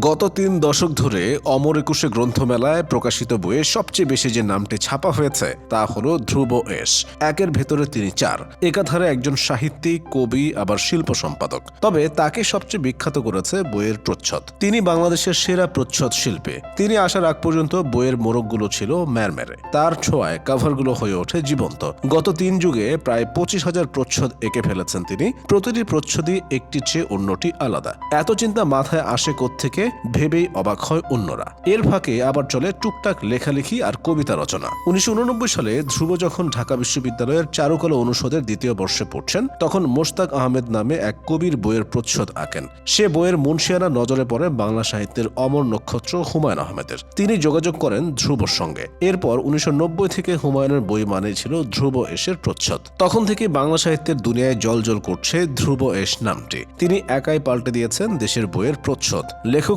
গত তিন দশক ধরে অমর একুশে গ্রন্থমেলায় প্রকাশিত বইয়ে সবচেয়ে বেশি যে নামটি ছাপা হয়েছে, তা হলো ধ্রুব এস। একের ভেতরে তিনি চার। একাধারে একজন সাহিত্যিক, কবি, আবার শিল্প সম্পাদক। তবে তাকে সবচেয়ে বিখ্যাত করেছে বইয়ের প্রচ্ছদ। তিনি বাংলাদেশের সেরা প্রচ্ছদ শিল্পী। তিনি আসার আগ পর্যন্ত বইয়ের মোড়কগুলো ছিল ম্যারমেরে। তার ছোঁয়ায় কাভারগুলো হয়ে ওঠে জীবন্ত। গত তিন যুগে প্রায় পঁচিশ হাজার প্রচ্ছদ এঁকে ফেলেছেন তিনি। প্রতিটি প্রচ্ছদই একটি চেয়ে অন্যটি আলাদা। এত চিন্তা মাথায় আসে থেকে ভেবেই অবাক হয় অন্যরা। এর ফাঁকে আবার চলে টুকটাক লেখালেখি আর কবিতা রচনা। উনিশশো সালে ধ্রুব যখন ঢাকা বিশ্ববিদ্যালয়ের চারুকলা অনুষদের দ্বিতীয় বর্ষে পড়ছেন, তখন মোশতাক আহমেদ নামে এক কবির বইয়ের প্রচ্ছদ আঁকেন। সে বইয়ের মুন্সিয়ানা নজরে পড়ে বাংলা সাহিত্যের অমর নক্ষত্র হুমায়ুন আহমেদের। তিনি যোগাযোগ করেন ধ্রুবর সঙ্গে। এরপর উনিশশো নব্বই থেকে হুমায়ুনের বই মানে ছিল ধ্রুব এসের প্রচ্ছদ। তখন থেকে বাংলা সাহিত্যের দুনিয়ায় জলজল করছে ধ্রুব এস নামটি। তিনি একাই পাল্টে দিয়েছেন দেশের বইয়ের প্রচ্ছদ।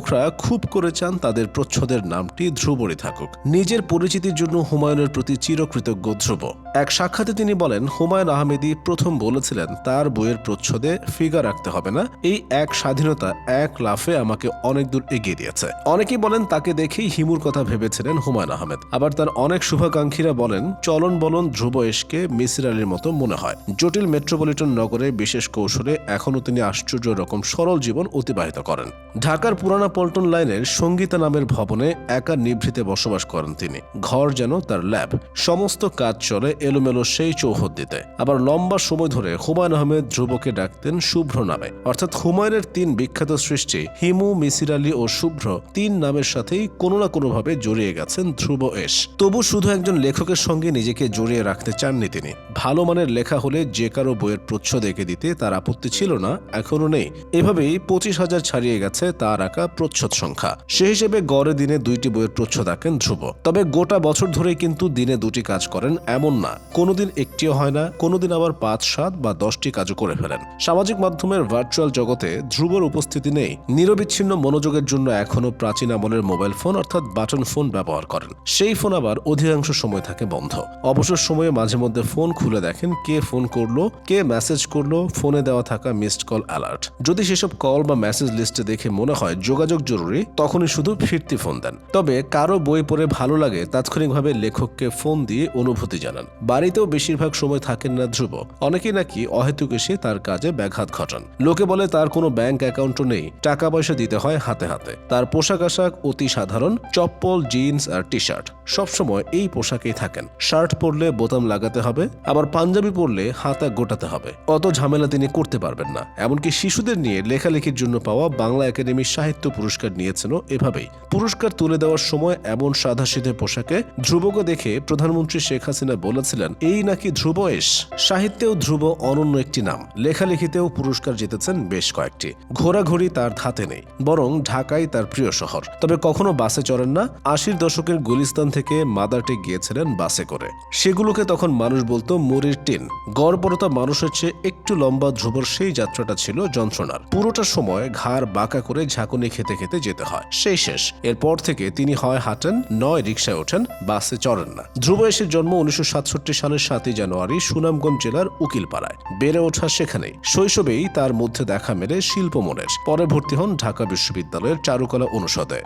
লেখকরা খুব করে চান তাদের প্রচ্ছদের নামটি ধ্রুবরই থাকুক। নিজের পরিচিতির জন্য হুমায়ুনের প্রতি চিরকৃতজ্ঞ ধ্রুব। এক সাক্ষাতে তিনি বলেন, হুমায়ুন আহমেদি প্রথম বলেছিলেন, তার বইয়ের প্রচ্ছদে ফিগার রাখতে হবে না। এই এক স্বাধীনতা, এক লাফে আমাকে অনেক দূর এগিয়ে দিয়েছে। অনেকেই বলেন, তাকে দেখেই হিমুর কথা ভেবেছিলেন হুমায়ুন আহমেদ। আবার তার অনেক শুভাকাঙ্ক্ষীরা বলেন, চলন বলন ধ্রুব এসকে মিসির আলীর মতো মনে হয়। জটিল মেট্রোপলিটন নগরে বিশেষ কৌশলে এখনও তিনি আশ্চর্য রকম সরল জীবন অতিবাহিত করেন। ঢাকার পুরানা পল্টন লাইনের সঙ্গীতা নামের ভবনে একা নিভৃতে বসবাস করেন তিনি। ঘর যেন তার ল্যাব। সমস্ত কাজ চলে এলোমেলো সেই চৌহদ্দিতে। আবার লম্বা সময় ধরে হুমায়ুন আহমেদ ধ্রুবকে ডাকতেন শুভ্র নামে। অর্থাৎ হুমায়ুনের তিন বিখ্যাত সৃষ্টি, হিমু, মিসির আলী ও শুভ্র তিন নামের সাথেই কোনো না কোনোভাবে জড়িয়ে গেছেন ধ্রুব এস। তবু শুধু একজন লেখকের সঙ্গে নিজেকে জড়িয়ে রাখতে চাননি তিনি। ভালো মানের লেখা হলে যে কারও বইয়ের প্রচ্ছদ এঁকে দিতে তার আপত্তি ছিল না, এখনও নেই। এভাবেই পঁচিশ হাজার ছাড়িয়ে গেছে তার আঁকা প্রচ্ছদ সংখ্যা। সে হিসেবে গড়ে দিনে দুইটি বইয়ের প্রচ্ছদ আঁকেন ধ্রুব। তবে গোটা বছর ধরেই কিন্তু দিনে দুটি কাজ করেন এমন না। কোনোদিন একটিও হয় না, কোনোদিন আবার পাঁচ, সাত বা দশটি কাজও করে ফেলেন। সামাজিক মাধ্যমের ভার্চুয়াল জগতে ধ্রুবর উপস্থিতি নেই। নিরবিচ্ছিন্ন মনোযোগের জন্য এখনও প্রাচীন আমলের মোবাইল ফোন অর্থাৎ বাটন ফোন ব্যবহার করেন। সেই ফোন আবার অধিকাংশ সময় থাকে বন্ধ। অবসর সময়ে মাঝে মধ্যে ফোন খুলে দেখেন কে ফোন করল, কে মেসেজ করল, ফোনে দেওয়া থাকা মিসড কল অ্যালার্ট যদি সেসব কল বা মেসেজ লিস্টে দেখে মনে হয় যোগাযোগ জরুরি, তখনই শুধু ফিরতি ফোন দেন। তবে কারও বই পড়ে ভালো লাগে, তাৎক্ষণিকভাবে লেখককে ফোন দিয়ে অনুভূতি জানান। বাড়িতেও বেশিরভাগ সময় থাকেন না ধ্রুব। অনেকেই নাকি অহেতুক এসে তার কাজে ব্যাঘাত ঘটান। লোকে বলে তার কোনো ব্যাংক অ্যাকাউন্টও নেই। টাকা পয়সা দিতে হয় হাতে হাতে। তার পোশাক আশাক অতি সাধারণ, চপ্পল, জিন্স আর টি শার্ট সবসময় এই পোশাকেই থাকেন। শার্ট পরলে বোতাম লাগাতে হবে, আবার পাঞ্জাবি পরলে হাতা গোটাতে হবে। অত ঝামেলা তিনি করতে পারবেন না। এমনকি শিশুদের নিয়ে লেখালেখির জন্য পাওয়া বাংলা একাডেমি সাহিত্য পুরস্কার নিয়েছেনও এভাবেই। পুরস্কার তুলে দেওয়ার সময় এমন সাধাসিধে পোশাকে ধ্রুবকে দেখে প্রধানমন্ত্রী শেখ হাসিনা বলেছিলেন, এই নাকি ধ্রুব এস? সাহিত্যেও ধ্রুব অনন্য একটি নাম। লেখালেখিতেও পুরস্কার জিতেছেন বেশ কয়েকটি। ঘোরাঘুরি তার ধাতে নেই, বরং ঢাকাই তার প্রিয় শহর। তবে কখনো বাসে চড়েন না, আশির দশকের গুলিস্তান থেকে মাদারটে গিয়েছিলেন বাসে করে। সেগুলোকে তখন মানুষ বলতো মুড়ির টিন। গড়পরতা মানুষের চেয়ে একটু লম্বা ধ্রুবর সেই যাত্রাটা ছিল যন্ত্রণার। পুরোটা সময় ঘাড় বাঁকা করে ঝাঁকুনি খেতে খেতে খেতে যেতে হয়। সেই শেষ। এরপর থেকে তিনি হয় হাঁটেন, নয় রিক্সায় ওঠেন, বাসে চড়েন না। ধ্রুব এসের জন্ম উনিশশো সাতষট্টি সালের সাতই জানুয়ারি সুনামগঞ্জ জেলার উকিলপাড়ায়। বেড়ে ওঠা সেখানে শৈশবেই তার মধ্যে দেখা মেলে শিল্পমনের। পরে ভর্তি হন ঢাকা বিশ্ববিদ্যালয়ের চারুকলা অনুষদে।